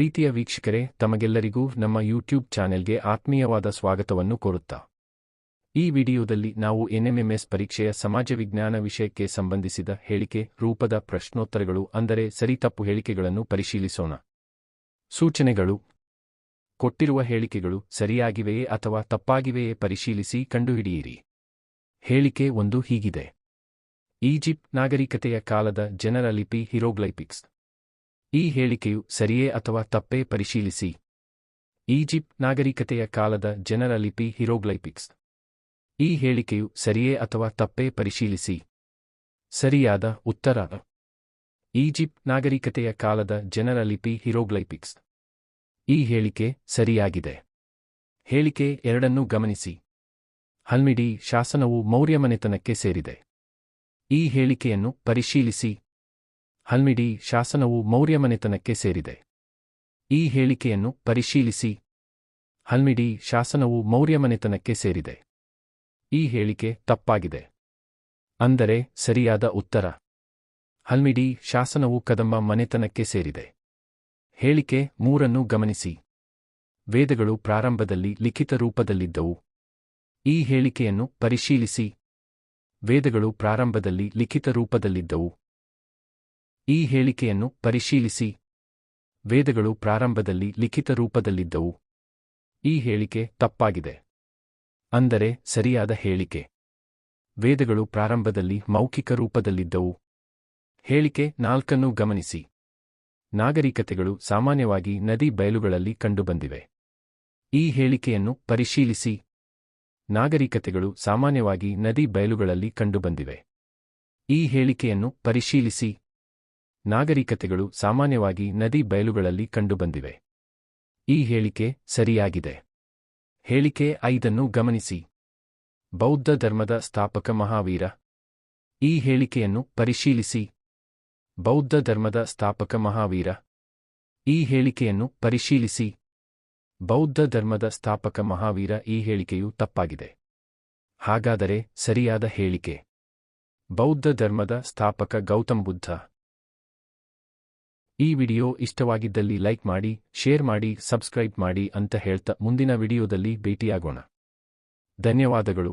ಪ್ರೀತಿಯ ವೀಕ್ಷಕರೇ, ತಮಗೆಲ್ಲರಿಗೂ ನಮ್ಮ ಯೂಟ್ಯೂಬ್ ಚಾನೆಲ್ಗೆ ಆತ್ಮೀಯವಾದ ಸ್ವಾಗತವನ್ನು ಕೋರುತ್ತಾ. ಈ ವಿಡಿಯೋದಲ್ಲಿ ನಾವು ಎನ್ಎಂಎಂಎಸ್ ಪರೀಕ್ಷೆಯ ಸಮಾಜ ವಿಜ್ಞಾನ ವಿಷಯಕ್ಕೆ ಸಂಬಂಧಿಸಿದ ಹೇಳಿಕೆ, ರೂಪದ ಪ್ರಶ್ನೋತ್ತರಗಳು ಅಂದರೆ ಸರಿತಪ್ಪು ಹೇಳಿಕೆಗಳನ್ನು ಪರಿಶೀಲಿಸೋಣ. ಸೂಚನೆಗಳು. ಕೊಟ್ಟಿರುವ ಹೇಳಿಕೆಗಳು ಸರಿಯಾಗಿವೆಯೇ ಅಥವಾ ತಪ್ಪಾಗಿವೆಯೇ ಪರಿಶೀಲಿಸಿ ಕಂಡುಹಿಡಿಯಿರಿ. ಹೇಳಿಕೆ ಒಂದು ಹೀಗಿದೆ. ಈಜಿಪ್ಟ್ ನಾಗರಿಕತೆಯ ಕಾಲದ ಜನರ ಲಿಪಿ ಹಿರೋಗ್ಲೈಪಿಕ್ಸ್. ಈ ಹೇಳಿಕೆಯು ಸರಿಯೇ ಅಥವಾ ತಪ್ಪೇ ಪರಿಶೀಲಿಸಿ. ಈಜಿಪ್ಟ್ ನಾಗರಿಕತೆಯ ಕಾಲದ ಜನರ ಲಿಪಿ ಹಿರೋಗ್ಲೈಪಿಕ್ಸ್. ಈ ಹೇಳಿಕೆಯು ಸರಿಯೇ ಅಥವಾ ತಪ್ಪೇ ಪರಿಶೀಲಿಸಿ. ಸರಿಯಾದ ಉತ್ತರ. ಈಜಿಪ್ಟ್ ನಾಗರಿಕತೆಯ ಕಾಲದ ಜನರ ಲಿಪಿ ಹಿರೋಗ್ಲೈಪಿಕ್ಸ್. ಈ ಹೇಳಿಕೆ ಸರಿಯಾಗಿದೆ. ಹೇಳಿಕೆ ಎರಡನ್ನೂ ಗಮನಿಸಿ. ಹಲ್ಮಿಡಿ ಶಾಸನವು ಮೌರ್ಯ ಮನೆತನಕ್ಕೆ ಸೇರಿದೆ. ಈ ಹೇಳಿಕೆಯನ್ನು ಪರಿಶೀಲಿಸಿ. ಹಲ್ಮಿಡಿ ಶಾಸನವು ಮೌರ್ಯಮನೆತನಕ್ಕೆ ಸೇರಿದೆ. ಈ ಹೇಳಿಕೆಯನ್ನು ಪರಿಶೀಲಿಸಿ. ಹಲ್ಮಿಡಿ ಶಾಸನವು ಮೌರ್ಯಮನೆತನಕ್ಕೆ ಸೇರಿದೆ. ಈ ಹೇಳಿಕೆ ತಪ್ಪಾಗಿದೆ. ಅಂದರೆ ಸರಿಯಾದ ಉತ್ತರ. ಹಲ್ಮಿಡಿ ಶಾಸನವು ಕದಂಬ ಮನೆತನಕ್ಕೆ ಸೇರಿದೆ. ಹೇಳಿಕೆ ಮೂರನ್ನು ಗಮನಿಸಿ. ವೇದಗಳು ಪ್ರಾರಂಭದಲ್ಲಿ ಲಿಖಿತ ರೂಪದಲ್ಲಿದ್ದವು. ಈ ಹೇಳಿಕೆಯನ್ನು ಪರಿಶೀಲಿಸಿ. ವೇದಗಳು ಪ್ರಾರಂಭದಲ್ಲಿ ಲಿಖಿತ ರೂಪದಲ್ಲಿದ್ದವು. ಈ ಹೇಳಿಕೆಯನ್ನು ಪರಿಶೀಲಿಸಿ. ವೇದಗಳು ಪ್ರಾರಂಭದಲ್ಲಿ ಲಿಖಿತ ರೂಪದಲ್ಲಿದ್ದವು. ಈ ಹೇಳಿಕೆ ತಪ್ಪಾಗಿದೆ. ಅಂದರೆ ಸರಿಯಾದ ಹೇಳಿಕೆ. ವೇದಗಳು ಪ್ರಾರಂಭದಲ್ಲಿ ಮೌಖಿಕ ರೂಪದಲ್ಲಿದ್ದವು. ಹೇಳಿಕೆ ನಾಲ್ಕನ್ನು ಗಮನಿಸಿ. ನಾಗರಿಕತೆಗಳು ಸಾಮಾನ್ಯವಾಗಿ ನದಿ ಬಯಲುಗಳಲ್ಲಿ ಕಂಡುಬಂದಿವೆ. ಈ ಹೇಳಿಕೆಯನ್ನು ಪರಿಶೀಲಿಸಿ. ನಾಗರಿಕತೆಗಳು ಸಾಮಾನ್ಯವಾಗಿ ನದಿ ಬಯಲುಗಳಲ್ಲಿ ಕಂಡುಬಂದಿವೆ. ಈ ಹೇಳಿಕೆಯನ್ನು ಪರಿಶೀಲಿಸಿ. ನಾಗರಿಕತೆಗಳು ಸಾಮಾನ್ಯವಾಗಿ ನದಿ ಬಯಲುಗಳಲ್ಲಿ ಕಂಡುಬಂದಿವೆ. ಈ ಹೇಳಿಕೆ ಸರಿಯಾಗಿದೆ. ಹೇಳಿಕೆ ಐದನ್ನು ಗಮನಿಸಿ. ಬೌದ್ಧ ಧರ್ಮದ ಸ್ಥಾಪಕ ಮಹಾವೀರ. ಈ ಹೇಳಿಕೆಯನ್ನು ಪರಿಶೀಲಿಸಿ. ಬೌದ್ಧ ಧರ್ಮದ ಸ್ಥಾಪಕ ಮಹಾವೀರ. ಈ ಹೇಳಿಕೆಯನ್ನು ಪರಿಶೀಲಿಸಿ. ಬೌದ್ಧ ಧರ್ಮದ ಸ್ಥಾಪಕ ಮಹಾವೀರ ಈ ಹೇಳಿಕೆಯು ತಪ್ಪಾಗಿದೆ. ಹಾಗಾದರೆ ಸರಿಯಾದ ಹೇಳಿಕೆ. ಬೌದ್ಧ ಧರ್ಮದ ಸ್ಥಾಪಕ ಗೌತಮ್ ಬುದ್ಧ. ಈ ವಿಡಿಯೋ ಇಷ್ಟವಾಗಿದ್ದಲ್ಲಿ ಲೈಕ್ ಮಾಡಿ, ಶೇರ್ ಮಾಡಿ, ಸಬ್ಸ್ಕ್ರೈಬ್ ಮಾಡಿ ಅಂತ ಹೇಳ್ತಾ ಮುಂದಿನ ವಿಡಿಯೋದಲ್ಲಿ ಭೇಟಿಯಾಗೋಣ. ಧನ್ಯವಾದಗಳು.